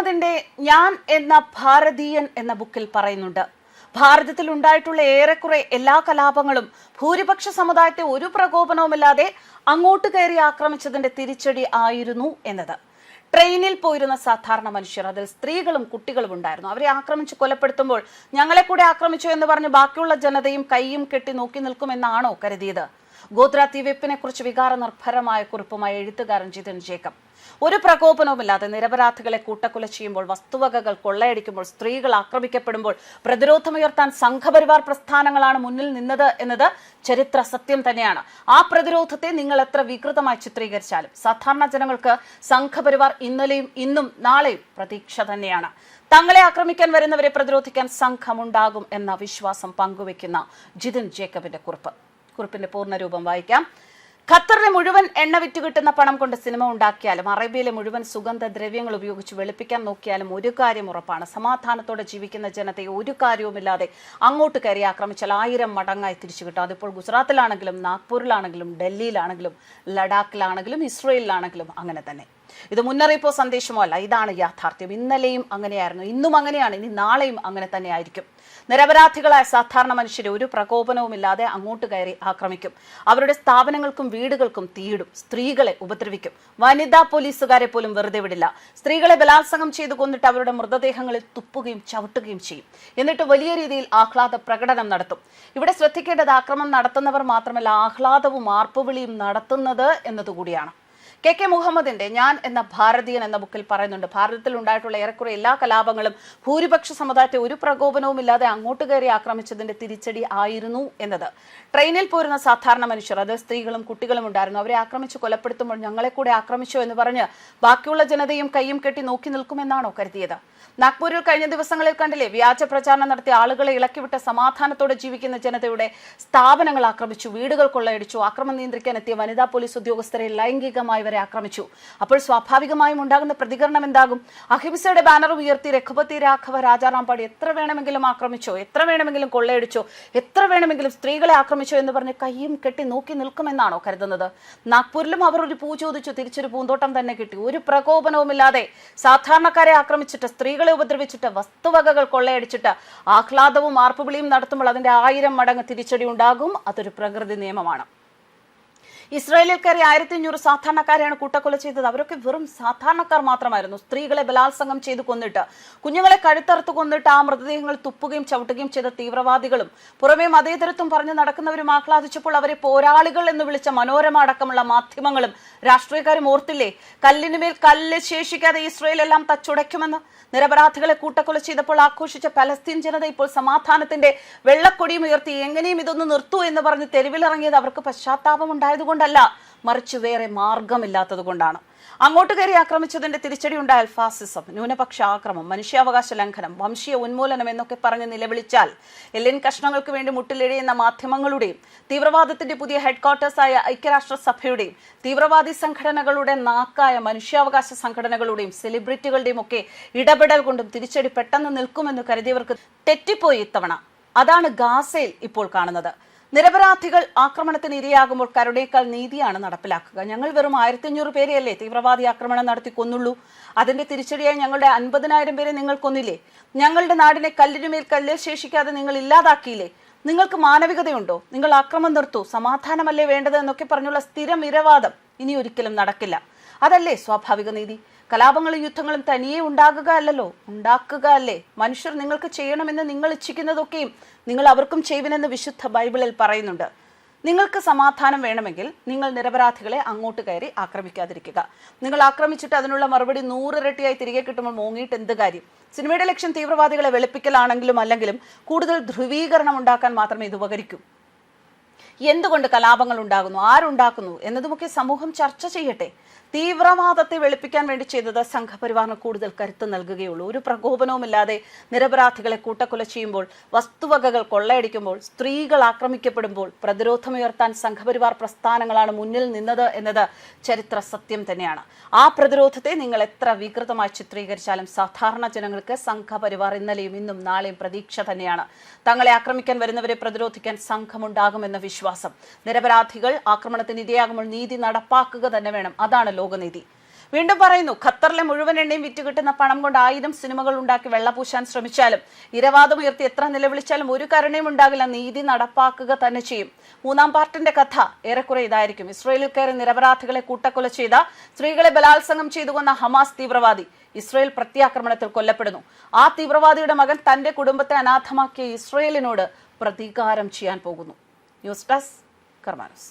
മുഹമ്മദിന്റെ ഞാൻ എന്ന ഭാരതീയൻ എന്ന ബുക്കിൽ പറയുന്നുണ്ട്. ഭാരതത്തിൽ ഉണ്ടായിട്ടുള്ള ഏറെക്കുറെ എല്ലാ കലാപങ്ങളും ഭൂരിപക്ഷ സമുദായത്തെ ഒരു പ്രകോപനവുമില്ലാതെ അങ്ങോട്ട് കയറി ആക്രമിച്ചതിന്റെ തിരിച്ചടി ആയിരുന്നു എന്നത്. ട്രെയിനിൽ പോയിരുന്ന സാധാരണ മനുഷ്യർ അതിൽ സ്ത്രീകളും കുട്ടികളും ഉണ്ടായിരുന്നു. അവരെ ആക്രമിച്ച് കൊലപ്പെടുത്തുമ്പോൾ ഞങ്ങളെ കൂടെ ആക്രമിച്ചു എന്ന് പറഞ്ഞ് ബാക്കിയുള്ള ജനതയും കൈയും കെട്ടി നോക്കി നിൽക്കുമെന്നാണോ കരുതിയത്. ഗോത്ര തീവെപ്പിനെ കുറിച്ച് വികാര നിർഭരമായ കുറിപ്പുമായി എഴുത്തുകാരൻ ജിതൻ ജേക്കബ്. ഒരു പ്രകോപനവുമില്ലാതെ നിരപരാധികളെ കൂട്ടക്കൊല ചെയ്യുമ്പോൾ വസ്തുവകകൾ കൊള്ളയടിക്കുമ്പോൾ സ്ത്രീകൾ ആക്രമിക്കപ്പെടുമ്പോൾ പ്രതിരോധമുയർത്താൻ സംഘപരിവാർ പ്രസ്ഥാനങ്ങളാണ് മുന്നിൽ നിന്നത് എന്നത് ചരിത്ര സത്യം തന്നെയാണ്. ആ പ്രതിരോധത്തെ നിങ്ങൾ എത്ര വികൃതമായി ചിത്രീകരിച്ചാലും സാധാരണ ജനങ്ങൾക്ക് സംഘപരിവാർ ഇന്നലെയും ഇന്നും നാളെയും പ്രതീക്ഷ തന്നെയാണ്. തങ്ങളെ ആക്രമിക്കാൻ വരുന്നവരെ പ്രതിരോധിക്കാൻ സംഘമുണ്ടാകും എന്ന വിശ്വാസം പങ്കുവെക്കുന്ന ജിതിൻ ജേക്കബിന്റെ കുറിപ്പ്. കുറിപ്പിന്റെ പൂർണരൂപം വായിക്കാം. ഖത്തറിലെ മുഴുവൻ എണ്ണ വിറ്റ് കിട്ടുന്ന പണം കൊണ്ട് സിനിമ ഉണ്ടാക്കിയാലും അറേബ്യയിലെ മുഴുവൻ സുഗന്ധ ദ്രവ്യങ്ങൾ ഉപയോഗിച്ച് വെളുപ്പിക്കാൻ നോക്കിയാലും ഒരു കാര്യം ഉറപ്പാണ്. സമാധാനത്തോടെ ജീവിക്കുന്ന ജനതയെ ഒരു കാര്യവുമില്ലാതെ അങ്ങോട്ട് കയറി ആക്രമിച്ചാൽ ആയിരം മടങ്ങായി തിരിച്ചു കിട്ടും. അതിപ്പോൾ ഗുജറാത്തിലാണെങ്കിലും നാഗ്പൂരിലാണെങ്കിലും ഡൽഹിയിലാണെങ്കിലും ലഡാക്കിലാണെങ്കിലും ഇസ്രയേലിലാണെങ്കിലും അങ്ങനെ തന്നെ. ഇത് മുന്നറിയിപ്പോ സന്ദേശമോ അല്ല ഇതാണ് യാഥാർത്ഥ്യം. ഇന്നലെയും അങ്ങനെയായിരുന്നു. ഇന്നും അങ്ങനെയാണ്. ഇനി നാളെയും അങ്ങനെ തന്നെ ആയിരിക്കും നിരപരാധികളായ സാധാരണ മനുഷ്യരെ ഒരു പ്രകോപനവുമില്ലാതെ അങ്ങോട്ട് കയറി ആക്രമിക്കും. അവരുടെ സ്ഥാപനങ്ങൾക്കും വീടുകൾക്കും തീയിടും. സ്ത്രീകളെ ഉപദ്രവിക്കും. വനിതാ പോലീസുകാരെ പോലും വെറുതെ വിടില്ല. സ്ത്രീകളെ ബലാത്സംഗം ചെയ്തു കൊന്നിട്ട് അവരുടെ മൃതദേഹങ്ങളിൽ തുപ്പുകയും ചവിട്ടുകയും ചെയ്യും. എന്നിട്ട് വലിയ രീതിയിൽ ആഹ്ലാദ പ്രകടനം നടത്തും. ഇവിടെ ശ്രദ്ധിക്കേണ്ടത് ആക്രമണം നടത്തുന്നവർ മാത്രമല്ല ആഹ്ലാദവും ആർപ്പുവിളിയും നടത്തുന്നത് എന്നതുകൂടിയാണ്. കെ കെ മുഹമ്മദിന്റെ ഞാൻ എന്ന ഭാരതീയൻ എന്ന ബുക്കിൽ പറയുന്നുണ്ട്. ഭാരതത്തിൽ ഉണ്ടായിട്ടുള്ള ഏറെക്കുറെ എല്ലാ കലാപങ്ങളും ഭൂരിപക്ഷ സമുദായത്തെ ഒരു പ്രകോപനവും ഇല്ലാതെ അങ്ങോട്ട് കയറി ആക്രമിച്ചതിന്റെ തിരിച്ചടി ആയിരുന്നു എന്നത്. ട്രെയിനിൽ പോരുന്ന സാധാരണ മനുഷ്യർ അത് സ്ത്രീകളും കുട്ടികളും ഉണ്ടായിരുന്നു. അവരെ ആക്രമിച്ച് കൊലപ്പെടുത്തുമ്പോൾ ഞങ്ങളെ കൂടെ ആക്രമിച്ചു എന്ന് പറഞ്ഞ് ബാക്കിയുള്ള ജനതയും കൈയും കെട്ടി നോക്കി നിൽക്കുമെന്നാണോ കരുതിയത്? നാഗ്പൂരിൽ കഴിഞ്ഞ ദിവസങ്ങളിൽ കണ്ടില്ലേ വ്യാജ പ്രചാരണം നടത്തിയ ആളുകളെ ഇളക്കിവിട്ട സമാധാനത്തോടെ ജീവിക്കുന്ന ജനതയുടെ സ്ഥാപനങ്ങൾ ആക്രമിച്ചു വീടുകൾ കൊള്ളയടിച്ചു ആക്രമണം നിയന്ത്രിക്കാൻ എത്തിയ വനിതാ പോലീസ് ഉദ്യോഗസ്ഥരെ ലൈംഗികമായി വരെ ആക്രമിച്ചു. അപ്പോൾ സ്വാഭാവികമായും ഉണ്ടാകുന്ന പ്രതികരണം എന്താകും? അഹിംസയുടെ ബാനർ ഉയർത്തി രഘുപതി രാഘവ രാജാറാം പാടി എത്ര വേണമെങ്കിലും ആക്രമിച്ചോ എത്ര വേണമെങ്കിലും കൊള്ളയടിച്ചോ എത്ര വേണമെങ്കിലും സ്ത്രീകളെ ആക്രമിച്ചോ എന്ന് പറഞ്ഞ് കയ്യും കെട്ടി നോക്കി നിൽക്കുമെന്നാണോ കരുതുന്നത്? നാഗ്പൂരിലും അവർ ഒരു പൂ ചോദിച്ചു തിരിച്ചൊരു പൂന്തോട്ടം തന്നെ കിട്ടി. ഒരു പ്രകോപനവുമില്ലാതെ സാധാരണക്കാരെ ആക്രമിച്ചിട്ട് സ്ത്രീകളെ ഉപദ്രവിച്ചിട്ട് വസ്തുവകകൾ കൊള്ളയടിച്ചിട്ട് ആഹ്ലാദവും ആർപ്പുവിളിയും നടത്തുമ്പോൾ അതിന്റെ ആയിരം മടങ്ങ് തിരിച്ചടി ഉണ്ടാകും. അതൊരു പ്രകൃതി നിയമമാണ്. ഇസ്രായേലിൽ കയറി ആയിരത്തി അഞ്ഞൂറ് സാധാരണക്കാരെയാണ് കൂട്ടക്കൊല ചെയ്തത്. അവരൊക്കെ വെറും സാധാരണക്കാർ മാത്രമായിരുന്നു. സ്ത്രീകളെ ബലാത്സംഗം ചെയ്തു കൊന്നിട്ട് കുഞ്ഞുങ്ങളെ കഴുത്തറുത്ത് കൊന്നിട്ട് ആ മൃതദേഹങ്ങൾ തുപ്പുകയും ചവിട്ടുകയും ചെയ്ത തീവ്രവാദികളും പുറമേ മതേതരത്വം പറഞ്ഞ് നടക്കുന്നവരും ആഹ്ലാദിച്ചപ്പോൾ അവരെ പോരാളികൾ എന്ന് വിളിച്ച മനോരമ അടക്കമുള്ള മാധ്യമങ്ങളും രാഷ്ട്രീയക്കാരും ഓർത്തില്ലേ? കല്ലിനുമേൽ കല്ല് ശേഷിക്കാതെ ഇസ്രായേൽ എല്ലാം തച്ചുടയ്ക്കുമെന്ന്? നിരപരാധികളെ കൂട്ടക്കൊല ചെയ്തപ്പോൾ ആഘോഷിച്ച പലസ്തീൻ ജനത ഇപ്പോൾ സമാധാനത്തിന്റെ വെള്ളക്കൊടിയും ഉയർത്തി എങ്ങനെയും ഇതൊന്ന് നിർത്തൂ എന്ന് പറഞ്ഞ് തെരുവിലിറങ്ങിയത് അവർക്ക് പശ്ചാത്താപം ഉണ്ടായതുകൊണ്ടല്ല മറിച്ച് വേറെ മാർഗമില്ലാത്തത് കൊണ്ടാണ്. അങ്ങോട്ട് കയറി ആക്രമിച്ചതിന്റെ തിരിച്ചടി ഉണ്ടായാൽ ഫാസിസം ന്യൂനപക്ഷ ആക്രമം മനുഷ്യാവകാശ ലംഘനം വംശീയ ഉന്മൂലനം എന്നൊക്കെ പറഞ്ഞ് നിലവിളിച്ചാൽ എല്ലിൻ കഷ്ണങ്ങൾക്ക് വേണ്ടി മുട്ടിലെഴിയുന്ന മാധ്യമങ്ങളുടെയും തീവ്രവാദത്തിന്റെ പുതിയ ഹെഡ്ക്വാർട്ടേഴ്സായ ഐക്യരാഷ്ട്രസഭയുടെയും തീവ്രവാദി സംഘടനകളുടെ നാക്കായ മനുഷ്യാവകാശ സംഘടനകളുടെയും സെലിബ്രിറ്റികളുടെയും ഒക്കെ ഇടപെടൽ കൊണ്ടും തിരിച്ചടി പെട്ടെന്ന് നിൽക്കുമെന്ന് കരുതിയവർക്ക് തെറ്റിപ്പോയി ഇത്തവണ. അതാണ് ഗാസയിൽ ഇപ്പോൾ കാണുന്നത്. നിരപരാധികൾ ആക്രമണത്തിന് ഇരയാകുമ്പോൾ കരുണേക്കാൾ നീതിയാണ് നടപ്പിലാക്കുക. ഞങ്ങൾ വെറും ആയിരത്തി അഞ്ഞൂറ് പേരെയല്ലേ തീവ്രവാദി ആക്രമണം നടത്തി കൊന്നുള്ളൂ? അതിന്റെ തിരിച്ചടിയായി ഞങ്ങളുടെ അൻപതിനായിരം പേരെ നിങ്ങൾ കൊന്നില്ലേ? ഞങ്ങളുടെ നാടിനെ കല്ലിനുമേൽ കല്ല് ശേഷിക്കാതെ നിങ്ങൾ ഇല്ലാതാക്കിയില്ലേ? നിങ്ങൾക്ക് മാനവികതയുണ്ടോ? നിങ്ങൾ ആക്രമം നിർത്തൂ. സമാധാനമല്ലേ വേണ്ടത് എന്നൊക്കെ പറഞ്ഞുള്ള സ്ഥിരം ഇരവാദം ഇനി ഒരിക്കലും നടക്കില്ല. അതല്ലേ സ്വാഭാവിക നീതി? കലാപങ്ങളും യുദ്ധങ്ങളും തനിയെ ഉണ്ടാകുക അല്ലല്ലോ. ഉണ്ടാക്കുക അല്ലേ? മനുഷ്യർ നിങ്ങൾക്ക് ചെയ്യണമെന്ന് നിങ്ങൾ ഇച്ഛിക്കുന്നതൊക്കെയും നിങ്ങൾ അവർക്കും ചെയ്യുവിനെന്ന് വിശുദ്ധ ബൈബിളിൽ പറയുന്നുണ്ട്. നിങ്ങൾക്ക് സമാധാനം വേണമെങ്കിൽ നിങ്ങൾ നിരപരാധികളെ അങ്ങോട്ട് കയറി ആക്രമിക്കാതിരിക്കുക. നിങ്ങൾ ആക്രമിച്ചിട്ട് അതിനുള്ള മറുപടി നൂറിരട്ടിയായി തിരികെ കിട്ടുമ്പോൾ മോങ്ങിയിട്ട് എന്ത് കാര്യം? സിനിമയുടെ ലക്ഷ്യം തീവ്രവാദികളെ വെളുപ്പിക്കലാണെങ്കിലും അല്ലെങ്കിലും കൂടുതൽ ധ്രുവീകരണം ഉണ്ടാക്കാൻ മാത്രമേ ഇത് ഉപകരിക്കൂ. എന്തുകൊണ്ട് കലാപങ്ങൾ ഉണ്ടാകുന്നു? ആരുണ്ടാക്കുന്നു? എന്നതുമൊക്കെ സമൂഹം ചർച്ച ചെയ്യട്ടെ. തീവ്രവാദത്തെ വെളുപ്പിക്കാൻ വേണ്ടി ചെയ്തത് സംഘപരിവാറിന് കൂടുതൽ കരുത്ത് നൽകുകയുള്ളൂ. ഒരു പ്രകോപനവുമില്ലാതെ നിരപരാധികളെ കൂട്ടക്കൊല ചെയ്യുമ്പോൾ വസ്തുവകകൾ കൊള്ളയടിക്കുമ്പോൾ സ്ത്രീകൾ ആക്രമിക്കപ്പെടുമ്പോൾ പ്രതിരോധമുയർത്താൻ സംഘപരിവാർ പ്രസ്ഥാനങ്ങളാണ് മുന്നിൽ നിന്നത് എന്നത് ചരിത്ര സത്യം തന്നെയാണ്. ആ പ്രതിരോധത്തെ നിങ്ങൾ എത്ര വികൃതമായി ചിത്രീകരിച്ചാലും സാധാരണ ജനങ്ങൾക്ക് സംഘപരിവാർ ഇന്നലെയും ഇന്നും നാളെയും പ്രതീക്ഷ തന്നെയാണ്. തങ്ങളെ ആക്രമിക്കാൻ വരുന്നവരെ പ്രതിരോധിക്കാൻ സംഘമുണ്ടാകുമെന്ന വിശ്വാസം. നിരപരാധികൾ ആക്രമണത്തിന് ഇരയാകുമ്പോൾ നീതി നടപ്പാക്കുക തന്നെ വേണം. അതാണ് ലോകനീതി. വീണ്ടും പറയുന്നു ഖത്തറിലെ മുഴുവൻ എണ്ണയും വിറ്റ് കിട്ടുന്ന പണം കൊണ്ട് ആയിരം സിനിമകൾ ഉണ്ടാക്കി വെള്ളപൂശാൻ ശ്രമിച്ചാലും ഇരവാദം ഉയർത്തി എത്ര നിലവിളിച്ചാലും ഒരു കരുണയും ഉണ്ടാകില്ല നീതി നടപ്പാക്കുക തന്നെ ചെയ്യും. മൂന്നാം പാർട്ടിന്റെ കഥ ഏറെക്കുറെ ഇതായിരിക്കും. ഇസ്രയേലിൽ കയറി നിരപരാധികളെ കൂട്ടക്കൊല ചെയ്ത സ്ത്രീകളെ ബലാത്സംഗം ചെയ്തു കൊന്ന ഹമാസ് തീവ്രവാദി ഇസ്രയേൽ പ്രത്യാക്രമണത്തിൽ കൊല്ലപ്പെടുന്നു. ആ തീവ്രവാദിയുടെ മകൻ തന്റെ കുടുംബത്തെ അനാഥമാക്കിയ ഇസ്രയേലിനോട് പ്രതികാരം ചെയ്യാൻ പോകുന്നു. News desk കർമാനസ്.